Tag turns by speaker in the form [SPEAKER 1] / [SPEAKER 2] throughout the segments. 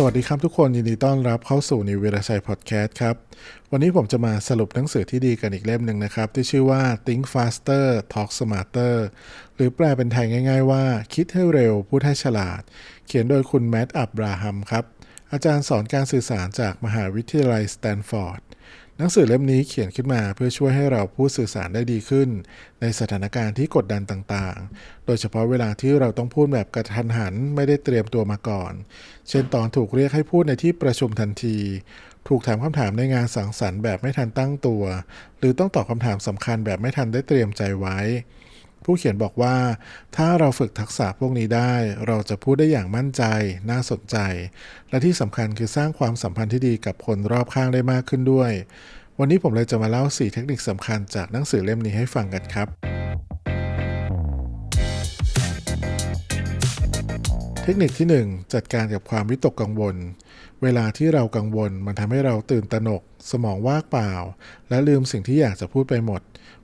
[SPEAKER 1] สวัสดีครับทุกคนยินดีต้อนรับเข้าสู่นิวเวรชัยพอดแคสต์ครับ วันนี้ผมจะมาสรุปหนังสือที่ดีกันอีกเล่มหนึ่งนะครับ ที่ชื่อว่า Think Faster Talk Smarter หรือแปลเป็นไทยง่าย ๆ ว่า คิดให้เร็ว พูดให้ฉลาด เขียนโดยคุณแมตต์อับราฮัมครับ อาจารย์สอนการสื่อสารจากมหาวิทยาลัยสแตนฟอร์ด หนังสือเล่มนี้เขียนขึ้นมาเพื่อช่วยให้เราพูดสื่อสารได้ดีขึ้น ในสถานการณ์ที่กดดันต่างๆ โดยเฉพาะเวลาที่เราต้องพูดแบบกระทันหันไม่ได้เตรียมตัวมาก่อน เช่นตอนถูกเรียกให้พูดในที่ประชุมทันที ถูกถามคำถามในงานสังสรรค์แบบไม่ทันตั้งตัว หรือต้องตอบคำถามสำคัญแบบไม่ทันได้เตรียมใจไว้ ผู้เขียนบอกว่า ถ้าเราฝึกทักษะพวกนี้ได้ เราจะพูดได้อย่างมั่นใจ น่าสนใจ และที่สำคัญคือสร้างความสัมพันธ์ที่ดีกับคนรอบข้างได้มากขึ้นด้วย วันนี้ผมเลยจะมาเล่า 4 เทคนิคสำคัญจากหนังสือเล่มนี้ให้ฟังกันครับ เทคนิคที่ 1 จัดการกับความวิตกกังวลเวลาที่เรากังวลมันทำให้เราตื่นตระหนก สมองว่างเปล่า และลืมสิ่งที่อยากจะพูดไปหมด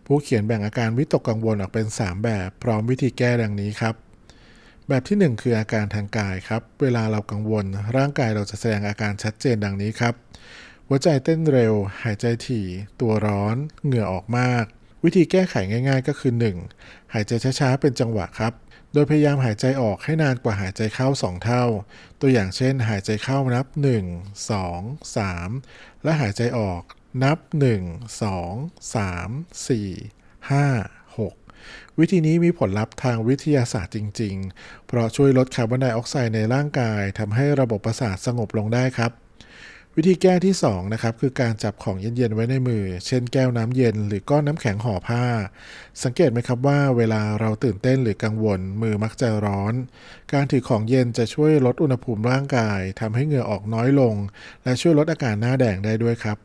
[SPEAKER 1] ผู้เขียนแบ่งอาการวิตกกังวลออกเป็น 3 แบบ พร้อมวิธีแก้ดังนี้ครับ แบบที่ 1 คืออาการทางกายครับ เวลาเรากังวล ร่างกายเราจะแสดงอาการชัดเจนดังนี้ครับ หัวใจเต้นเร็ว หายใจถี่ ตัวร้อน เหงื่อออกมาก วิธีแก้ไขง่าย ๆ ก็คือ 1. หายใจช้าๆเป็นจังหวะครับโดยพยายามหายใจออกให้นานกว่าหายใจเข้า 2 เท่า ตัวอย่างเช่น หายใจเข้านับ 1 2 3 และหายใจออก นับ 1 2 3 4 5 6 วิธีนี้มีผลลัพธ์ทางวิทยาศาสตร์จริง ๆ เพราะช่วยลดคาร์บอนไดออกไซด์ในร่างกายทำให้ระบบประสาทสงบลงได้ครับ วิธีแก้ที่2นะครับคือการจับของเย็นๆไว้ในมือ เช่นแก้วน้ำเย็น หรือก้อนน้ำแข็งห่อผ้า สังเกตไหมครับว่าเวลาเราตื่นเต้นหรือกังวล มือมักจะร้อน การถือของเย็นจะช่วยลดอุณหภูมิร่างกายทำให้เหงื่อออกน้อยลง และช่วยลดอาการหน้าแดงได้ด้วยครับ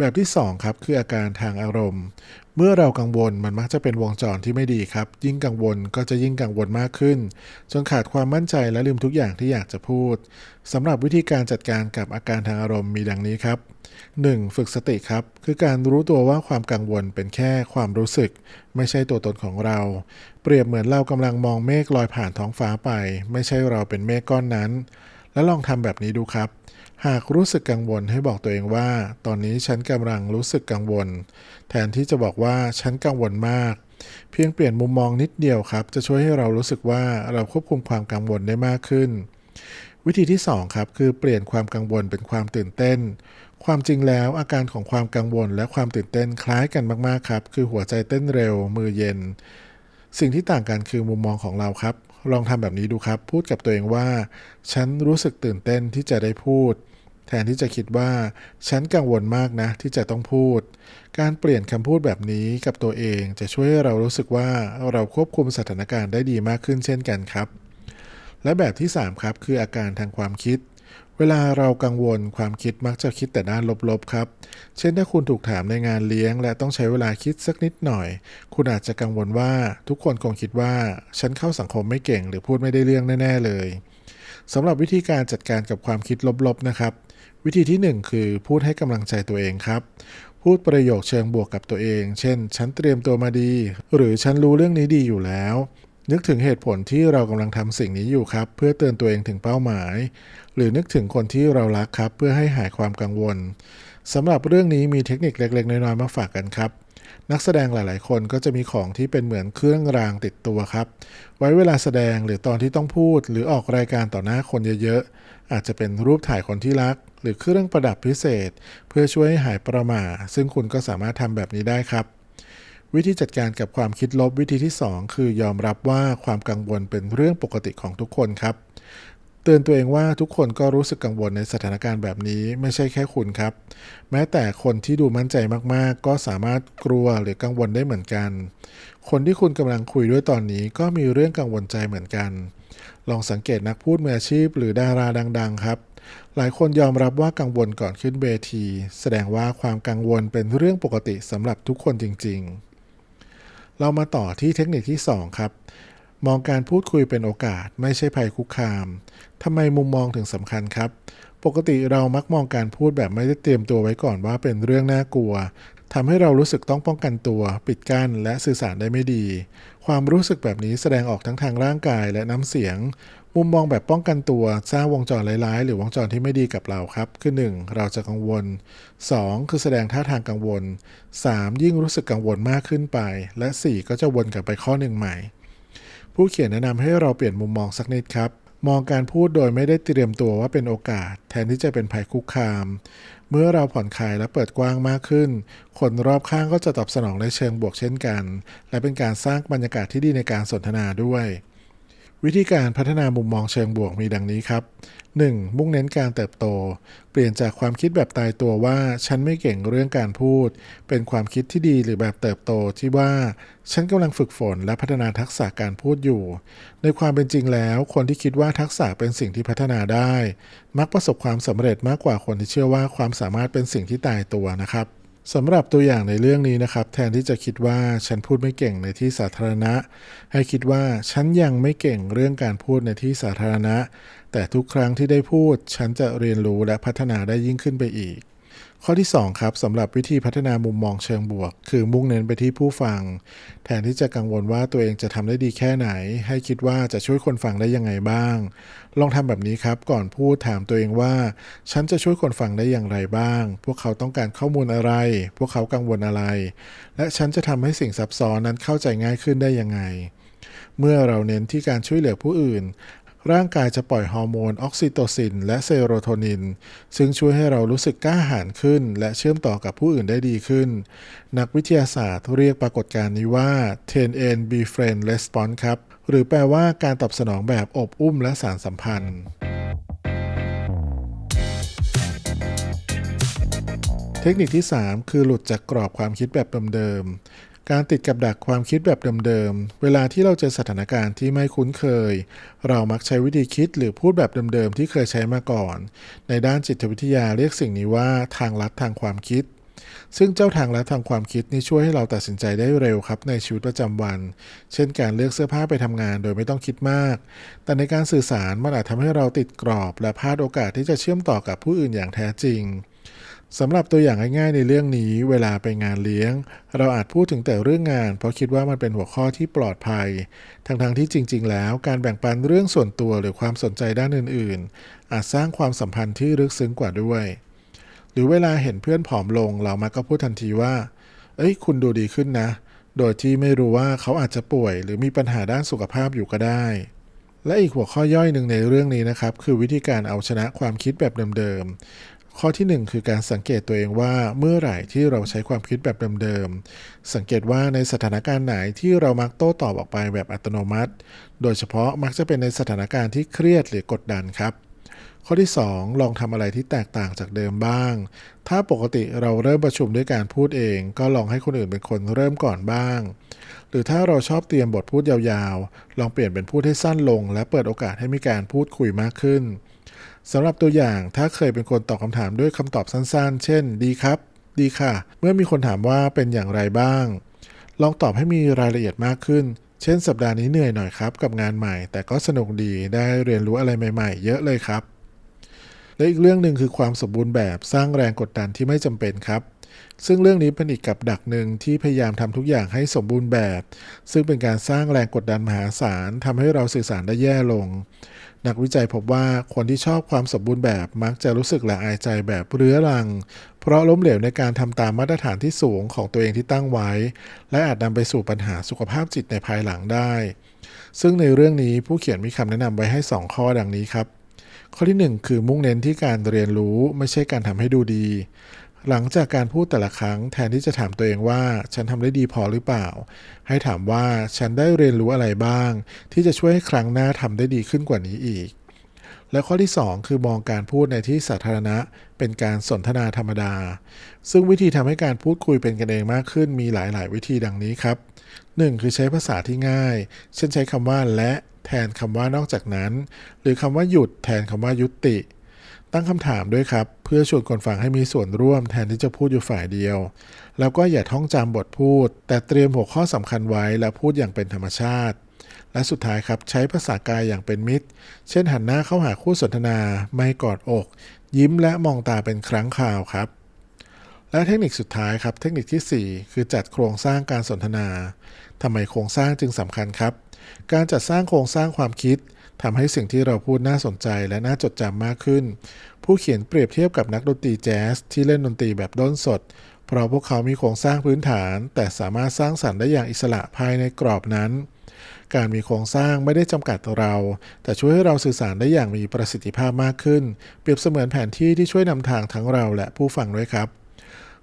[SPEAKER 1] แบบที่2ครับคืออาการทางอารมณ์ เมื่อเรากังวลมันมักจะเป็นวงจรที่ไม่ดีครับ ยิ่งกังวลก็จะยิ่งกังวลมากขึ้น จนขาดความมั่นใจและลืมทุกอย่างที่อยากจะพูดสำหรับวิธีการจัดการกับอาการทางอารมณ์มีดังนี้ครับ 1. ฝึกสติครับ คือการรู้ตัวว่าความกังวลเป็นแค่ความรู้สึก ไม่ใช่ตัวตนของเรา เปรียบเหมือนเรากำลังมองเมฆลอยผ่านท้องฟ้าไป ไม่ใช่เราเป็นเมฆก้อนนั้น และลองทำแบบนี้ดูครับ หากรู้สึกกังวลให้บอกตัวเองว่า ตอนนี้ฉันกำลังรู้สึกกังวล แทนที่จะบอกว่าฉันกังวลมาก เพียงเปลี่ยนมุมมองนิดเดียวครับ จะช่วยให้เรารู้สึกว่าเราควบคุมความกังวลได้มากขึ้น วิธีที่ 2 ครับ คือเปลี่ยนความกังวลเป็นความตื่นเต้น ความจริงแล้วอาการของความกังวลและความตื่นเต้นคล้ายกันมากๆครับ คือหัวใจเต้นเร็ว มือเย็น สิ่งที่ต่างกันคือมุมมองของเราครับ ลองทำแบบนี้ดูครับ พูดกับตัวเองว่า ฉันรู้สึกตื่นเต้นที่จะได้พูด แทนที่จะคิดว่า ฉันกังวลมากนะที่จะต้องพูด การเปลี่ยนคำพูดแบบนี้กับตัวเองจะช่วยให้เรารู้สึกว่าเราควบคุมสถานการณ์ได้ดีมากขึ้นเช่นกันครับ และแบบที่ 3 ครับ คืออาการทางความคิดเวลาเรากังวลความคิดมักจะคิดแต่ด้านลบๆครับ เช่นถ้าคุณถูกถามในงานเลี้ยง และต้องใช้เวลาคิดสักนิดหน่อย คุณอาจจะกังวลว่าทุกคนคงคิดว่า ฉันเข้าสังคมไม่เก่งหรือพูดไม่ได้เรื่องแน่ ๆ เลยสำหรับวิธีการจัดการกับความคิดลบๆนะครับ วิธีที่ 1 คือพูดให้กำลังใจตัวเองครับ พูดประโยคเชิงบวกกับตัวเอง เช่น ฉันเตรียมตัวมาดี หรือฉันรู้เรื่องนี้ดีอยู่แล้ว นึกถึงเหตุผลที่เรากำลังทำสิ่งนี้อยู่ครับ เพื่อเตือนตัวเองถึงเป้าหมาย หรือนึกถึงคนที่เรารักครับ เพื่อให้หายความกังวลสำหรับเรื่องนี้มีเทคนิคเล็ก ๆ น้อยๆมาฝากกันครับ นักแสดงหลาย ๆ คนก็จะมีของที่เป็นเหมือนเครื่องรางติดตัวครับ ไว้เวลาแสดงหรือตอนที่ต้องพูด หรือออกรายการต่อหน้าคนเยอะ ๆ อาจจะเป็นรูปถ่ายคนที่รัก หรือเครื่องประดับพิเศษ เพื่อช่วยให้หายประม่าซึ่งคุณก็สามารถทำแบบนี้ได้ครับวิธีจัดการกับความคิดลบวิธีที่ 2 คือยอมรับว่าความกังวลเป็นเรื่องปกติของทุกคนครับ เตือนตัวเองว่าทุกคนก็รู้สึกกังวลในสถานการณ์แบบนี้ไม่ใช่แค่คุณครับ แม้แต่คนที่ดูมั่นใจมากๆ ก็สามารถกลัวหรือกังวลได้เหมือนกัน คนที่คุณกำลังคุยด้วยตอนนี้ก็มีเรื่องกังวลใจเหมือนกัน ลองสังเกตนักพูดมืออาชีพหรือดาราดัง ๆ ครับ หลายคนยอมรับว่ากังวลก่อนขึ้นเวที แสดงว่าความกังวลเป็นเรื่องปกติสำหรับทุกคนจริง ๆ เรามาต่อที่เทคนิคที่ 2 ครับ มองการพูดคุยเป็นโอกาสไม่ใช่ภัยคุกคามทำไมมุมมองถึงสำคัญครับ ปกติเรามักมองการพูดแบบไม่ได้เตรียมตัวไว้ก่อนว่าเป็นเรื่องน่ากลัวทำให้เรารู้สึกต้องป้องกันตัว ปิดกั้นและสื่อสารได้ไม่ดี ความรู้สึกแบบนี้แสดงออกทั้งทางร่างกายและน้ำเสียง มุมมองแบบป้องกันตัวสร้างวงจรร้ายๆ หรือวงจรที่ไม่ดีกับเราครับ คือ 1. เราจะกังวล 2. คือแสดงท่าทางกังวล 3. ยิ่งรู้สึกกังวลมากขึ้นไป และ 4. ก็จะวนกลับไปข้อหนึ่งใหม่ ผู้เขียนแนะนำให้เราเปลี่ยนมุมมองสักนิดครับ มองการพูดโดยไม่ได้เตรียมตัวว่าเป็นโอกาส แทนที่จะเป็นภัยคุกคาม เมื่อเราผ่อนคลายและเปิดกว้างมากขึ้น คนรอบข้างก็จะตอบสนองในเชิงบวกเช่นกัน และเป็นการสร้างบรรยากาศที่ดีในการสนทนาด้วย วิธีการพัฒนามุมมองเชิงบวกมีดังนี้ครับ 1. มุ่งเน้นการเติบโต เปลี่ยนจากความคิดแบบตายตัวว่า ฉันไม่เก่งเรื่องการพูด เป็นความคิดที่ดีหรือแบบเติบโตที่ว่า ฉันกำลังฝึกฝนและพัฒนาทักษะการพูดอยู่ ในความเป็นจริงแล้ว คนที่คิดว่าทักษะเป็นสิ่งที่พัฒนาได้ มักประสบความสำเร็จมากกว่าคนที่เชื่อว่าความสามารถเป็นสิ่งที่ตายตัวนะครับ สำหรับตัวอย่างในเรื่องนี้นะครับ แทนที่จะคิดว่าฉันพูดไม่เก่งในที่สาธารณะ ให้คิดว่าฉันยังไม่เก่งเรื่องการพูดในที่สาธารณะ แต่ทุกครั้งที่ได้พูด ฉันจะเรียนรู้และพัฒนาได้ยิ่งขึ้นไปอีก ข้อที่ 2 ครับสำหรับวิธีพัฒนามุมมองเชิงบวก คือมุ่งเน้นไปที่ผู้ฟัง แทนที่จะกังวลว่าตัวเองจะทำได้ดีแค่ไหน ให้คิดว่าจะช่วยคนฟังได้ยังไงบ้าง ลองทำแบบนี้ครับ ก่อนพูดถามตัวเองว่า ฉันจะช่วยคนฟังได้อย่างไรบ้าง พวกเขาต้องการข้อมูลอะไร พวกเขากังวลอะไร และฉันจะทำให้สิ่งซับซ้อนนั้นเข้าใจง่ายขึ้นได้ยังไงเมื่อเราเน้นที่การช่วยเหลือผู้อื่น ร่างกายจะปล่อยฮอร์โมนออกซิโตซิน และเซโรโทนิน ซึ่งช่วยให้เรารู้สึกกล้าหาญขึ้น และเชื่อมต่อกับผู้อื่นได้ดีขึ้น นักวิทยาศาสตร์เรียกปรากฏการณ์นี้ว่า 10N Befriend Response ครับ หรือแปลว่าการตอบสนองแบบอบอุ้มและสารสัมพันธ์เทคนิคที่ 3 คือหลุดจากกรอบความคิดแบบเดิม การติดกับดักความคิดแบบเดิมๆ เวลาที่เราเจอสถานการณ์ที่ไม่คุ้นเคย เรามักใช้วิธีคิดหรือพูดแบบเดิมๆ ที่เคยใช้มาก่อน ในด้านจิตวิทยาเรียกสิ่งนี้ว่าทางลัดทางความคิด ซึ่งเจ้าทางลัดทางความคิดนี่ช่วยให้เราตัดสินใจได้เร็วครับในชีวิตประจำวัน เช่นการเลือกเสื้อผ้าไปทำงานโดยไม่ต้องคิดมาก แต่ในการสื่อสารมันอาจทำให้เราติดกรอบ และพลาดโอกาสที่จะเชื่อมต่อกับผู้อื่นอย่างแท้จริง สำหรับตัวอย่างง่ายๆในเรื่องนี้เวลาไปงานเลี้ยง เราอาจพูดถึงแต่เรื่องงาน เพราะคิดว่ามันเป็นหัวข้อที่ปลอดภัย ทั้งๆที่จริง ๆ แล้ว การแบ่งปันเรื่องส่วนตัวหรือความสนใจด้านอื่น ๆ อาจสร้างความสัมพันธ์ที่ลึกซึ้งกว่าด้วย หรือเวลาเห็นเพื่อนผอมลงเรามักก็พูดทันทีว่า เอ้ย คุณดูดีขึ้นนะ โดยที่ไม่รู้ว่าเขาอาจจะป่วย หรือมีปัญหาด้านสุขภาพอยู่ก็ได้ และอีกหัวข้อย่อยหนึ่งในเรื่องนี้นะครับคือวิธีการเอาชนะความคิดแบบเดิมๆ ข้อที่ 1 คือการสังเกตตัวเองว่าเมื่อไหร่ที่เราใช้ความคิดแบบเดิมๆ สังเกตว่าในสถานการณ์ไหนที่เรามักโต้ตอบออกไปแบบอัตโนมัติ โดยเฉพาะมักจะเป็นในสถานการณ์ที่เครียดหรือกดดันครับ ข้อที่ 2 ลองทำอะไรที่แตกต่างจากเดิมบ้าง ถ้าปกติเราเริ่มประชุมด้วยการพูดเอง ก็ลองให้คนอื่นเป็นคนเริ่มก่อนบ้าง หรือถ้าเราชอบเตรียมบทพูดยาวๆ ลองเปลี่ยนเป็นพูดให้สั้นลง และเปิดโอกาสให้มีการพูดคุยมากขึ้น สำหรับตัวอย่างถ้าเคยเป็นคนตอบคำถามด้วยคำตอบสั้นๆ เช่น ดีครับ ดีค่ะ เมื่อมีคนถามว่าเป็นอย่างไรบ้าง ลองตอบให้มีรายละเอียดมากขึ้น เช่น สัปดาห์นี้เหนื่อยหน่อยครับกับงานใหม่ แต่ก็สนุกดีได้เรียนรู้อะไรใหม่ๆ เยอะเลยครับ และอีกเรื่องหนึ่งคือความสมบูรณ์แบบสร้างแรงกดดันที่ไม่จำเป็นครับ ซึ่งเรื่องนี้เป็นอีกกับดักหนึ่งที่พยายามทำทุกอย่างให้สมบูรณ์แบบ ซึ่งเป็นการสร้างแรงกดดันมหาศาลทำให้เราสื่อสารได้แย่ลง นักวิจัยพบว่าคนที่ชอบความสมบูรณ์แบบมักจะรู้สึกละอายใจแบบเรื้อรัง เพราะล้มเหลวในการทำตามมาตรฐานที่สูงของตัวเองที่ตั้งไว้ และอาจนำไปสู่ปัญหาสุขภาพจิตในภายหลังได้ ซึ่งในเรื่องนี้ผู้เขียนมีคำแนะนำไว้ให้ 2 ข้อดังนี้ครับข้อที่ 1 คือมุ่งเน้นที่การเรียนรู้ไม่ใช่การทำให้ดูดี หลังจากการพูดแต่ละครั้งแทนที่จะถามตัวเองว่าฉันทำได้ดีพอหรือเปล่า ให้ถามว่าฉันได้เรียนรู้อะไรบ้าง ที่จะช่วยให้ครั้งหน้าทำได้ดีขึ้นกว่านี้อีก และข้อที่ 2 คือมองการพูดในที่สาธารณะ เป็นการสนทนาธรรมดา ซึ่งวิธีทำให้การพูดคุยเป็นกันเองมากขึ้นมีหลาย ๆ วิธีดังนี้ครับ 1. คือใช้ภาษาที่ง่าย เช่นใช้คำว่าและแทนคำว่านอกจากนั้น หรือคำว่าหยุดแทนคำว่ายุติ ตั้งคำถามด้วยครับ พื่อชวนคนฟังให้มีส่วนร่วมแทนที่จะพูดอยู่ฝ่ายเดียว แล้วก็อย่าท่องจำบทพูด แต่เตรียมหัวข้อสำคัญไว้และพูดอย่างเป็นธรรมชาติ และสุดท้ายครับใช้ภาษากายอย่างเป็นมิตร เช่นหันหน้าเข้าหาคู่สนทนา ไม่กอดอก ยิ้มและมองตาเป็นครั้งคราวครับ และเทคนิคสุดท้ายครับ เทคนิคทีสี่4 คือจัดโครงสร้างการสนทนาทำไมโครงสร้างจึงสำคัญครับ การจัดสร้างโครงสร้างความคิด ทำให้สิ่งที่เราพูดน่าสนใจและน่าจดจำมากขึ้น ผู้เขียนเปรียบเทียบกับนักดนตรีแจ๊สที่เล่นดนตรีแบบด้นสด เพราะพวกเขามีโครงสร้างพื้นฐาน แต่สามารถสร้างสรรค์ได้อย่างอิสระภายในกรอบนั้น การมีโครงสร้างไม่ได้จำกัดเรา แต่ช่วยให้เราสื่อสารได้อย่างมีประสิทธิภาพมากขึ้น เปรียบเสมือนแผนที่ที่ช่วยนำทางทั้งเราและผู้ฟังด้วยครับ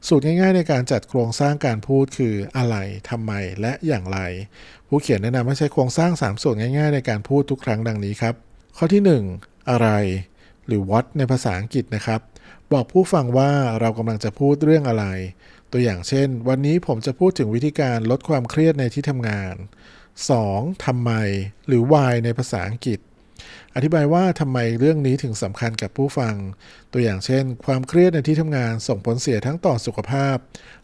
[SPEAKER 1] สูตรง่ายๆ ในการจัดโครงสร้างการพูดคืออะไรทำไม และอย่างไร ผู้เขียนแนะนำให้ใช้โครงสร้าง 3 ส่วนง่ายๆ ในการพูดทุกครั้งดังนี้ครับ ข้อที่ 1 อะไร หรือ what ในภาษาอังกฤษนะครับ บอกผู้ฟังว่าเรากำลังจะพูดเรื่องอะไร ตัวอย่างเช่น วันนี้ผมจะพูดถึงวิธีการลดความเครียดในที่ทำงาน 2. ทำไม หรือ why ในภาษาอังกฤษ อธิบายว่าทำไมเรื่องนี้ถึงสำคัญกับผู้ฟัง ตัวอย่างเช่น ความเครียดในที่ทำงานส่งผลเสียทั้งต่อสุขภาพ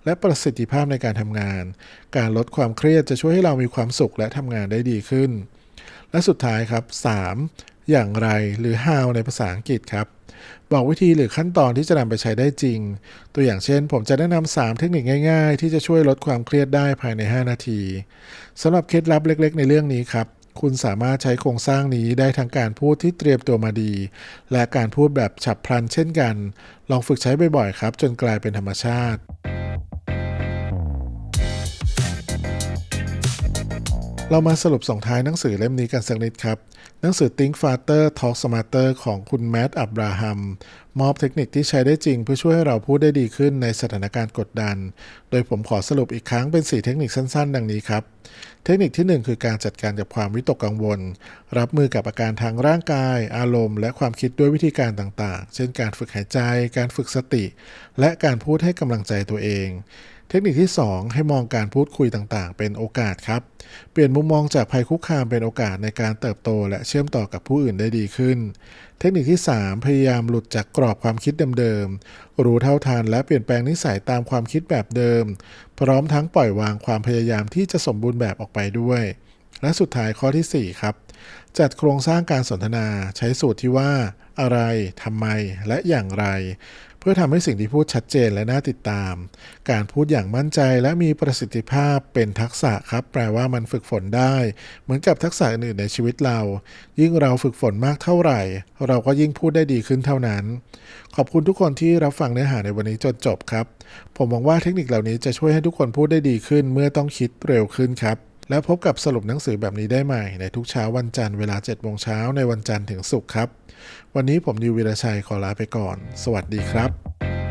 [SPEAKER 1] และประสิทธิภาพในการทำงาน การลดความเครียดจะช่วยให้เรามีความสุขและทำงานได้ดีขึ้น และสุดท้ายครับ 3. อย่างไรหรือ how ในภาษาอังกฤษครับ บอกวิธีหรือขั้นตอนที่จะนำไปใช้ได้จริง ตัวอย่างเช่น ผมจะแนะนำ3เทคนิคง่าย ๆ ที่จะช่วยลดความเครียดได้ภายใน 5 นาทีสำหรับเคล็ดลับเล็ก ๆ ในเรื่องนี้ครับ คุณสามารถใช้โครงสร้างนี้ได้ทั้งการพูดที่เตรียมตัวมาดี และการพูดแบบฉับพลันเช่นกัน ลองฝึกใช้บ่อยๆครับ จนกลายเป็นธรรมชาติ เรามาสรุปส่งท้ายหนังสือเล่มนี้กันสักนิดครับ หนังสือ Think Faster Talk Smarter ของคุณแมตต์อับราฮัม มอบเทคนิคที่ใช้ได้จริงเพื่อช่วยให้เราพูดได้ดีขึ้นในสถานการณ์กดดัน โดยผมขอสรุปอีกครั้งเป็น 4 เทคนิคสั้นๆ ดังนี้ครับ เทคนิคที่ 1 คือการจัดการกับความวิตกกังวล รับมือกับอาการทางร่างกาย อารมณ์ และความคิดด้วยวิธีการต่างๆ เช่น การฝึกหายใจ การฝึกสติ และการพูดให้กำลังใจตัวเอง เทคนิคที่ 2 ให้มองการพูดคุยต่างๆ เป็นโอกาสครับ เปลี่ยนมุมมองจากภัยคุกคามเป็นโอกาสในการเติบโต และเชื่อมต่อกับผู้อื่นได้ดีขึ้น เทคนิคที่ 3 พยายามหลุดจากกรอบความคิดเดิมๆ รู้เท่าทันและเปลี่ยนแปลงนิสัยตามความคิดแบบเดิม พร้อมทั้งปล่อยวางความพยายามที่จะสมบูรณ์แบบออกไปด้วย และสุดท้ายข้อที่ 4 ครับ จัดโครงสร้างการสนทนาใช้สูตรที่ว่าอะไร ทำไม และอย่างไร พื่อทำให้สิ่งที่พูดชัดเจนและน่าติดตาม การพูดอย่างมั่นใจและมีประสิทธิภาพเป็นทักษะครับ แปลว่ามันฝึกฝนได้ เหมือนกับทักษะอื่นในชีวิตเรา ยิ่งเราฝึกฝนมากเท่าไหร่ เราก็ยิ่งพูดได้ดีขึ้นเท่านั้น ขอบคุณทุกคนที่รับฟังเนื้อหาในวันนี้จนจบครับ ผมหวังว่าเทคนิคเหล่านี้จะช่วยให้ทุกคนพูดได้ดีขึ้น เมื่อต้องคิดเร็วขึ้นครับ แล้วพบกับสรุปหนังสือแบบนี้ได้ใหม่ ในทุกเช้าวันจันทร์เวลา7โมงเช้าในวันจันทร์ถึงศุกร์ครับ วันนี้ผมนิววีรชัยขอลาไปก่อน สวัสดีครับ